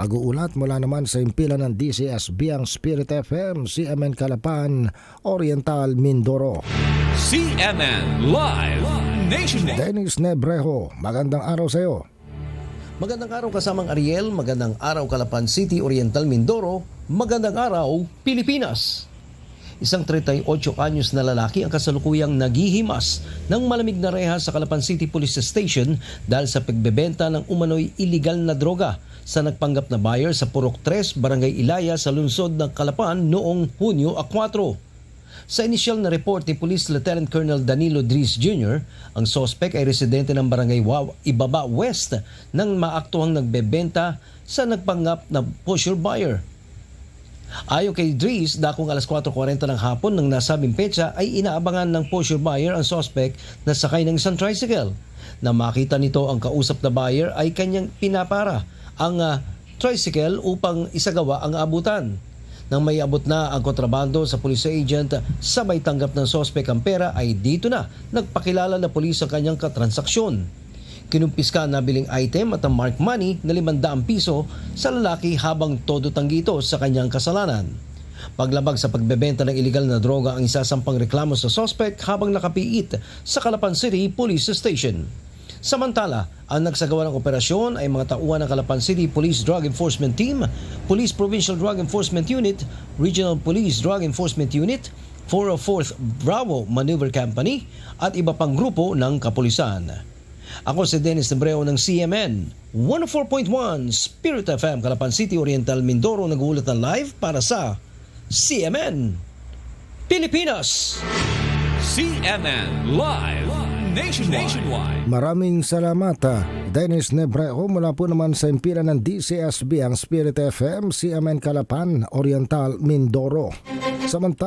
Aguulat mula naman sa impila ng DCSB ang Spirit FM, CMN Calapan, Oriental, Mindoro. CNN Live Nationwide. Dennis Nebrejo, magandang araw sa iyo. Magandang araw kasamang Ariel, magandang araw Calapan City, Oriental Mindoro, magandang araw Pilipinas. Isang 38 anyos na lalaki ang kasalukuyang naghihimas ng malamig na rehas sa Calapan City Police Station dahil sa pagbebenta ng umano'y illegal na droga sa nagpanggap na buyer sa Purok 3, Barangay Ilaya sa lungsod ng Calapan noong Hunyo 4. Sa inisyal na report ni Police Lieutenant Colonel Danilo Dries Jr., ang sospek ay residente ng Barangay Waw, Ibaba West nang maaktuhang nagbebenta sa nagpanggap na pusher buyer. Ayon kay Dries, dakong alas 4.40 ng hapon ng nasabing petsa ay inaabangan ng pusher buyer ang suspect na sakay ng isang tricycle. Na makita nito ang kausap na buyer ay kanyang pinapara ang ah, tricycle upang isagawa ang abutan. Nang may abot na ang kontrabando sa police agent, sabay tanggap ng suspect ang pera ay dito na nagpakilala na polis ang kanyang katransaksyon. Kinumpiska na biling item at ang mark money na 500 piso sa lalaki habang todo tanggi ito sa kanyang kasalanan. Paglabag sa pagbebenta ng iligal na droga ang isasampang reklamo sa suspect habang nakapiit sa Calapan City Police Station. Samantala, ang nagsagawa ng operasyon ay mga tauhan ng Calapan City Police Drug Enforcement Team, Police Provincial Drug Enforcement Unit, Regional Police Drug Enforcement Unit, 404th Bravo Maneuver Company at iba pang grupo ng kapulisan. Ako si Dennis Nebreo ng CMN 104.1 Spirit FM Calapan City Oriental Mindoro nag-uulat na live para sa CMN Pilipinas. CNN Live Nationwide. Maraming salamat, ah, Dennis Nebrejo mula po naman sa impila ng DCSB ang Spirit FM, CMN Calapan, Oriental, Mindoro. Samantala,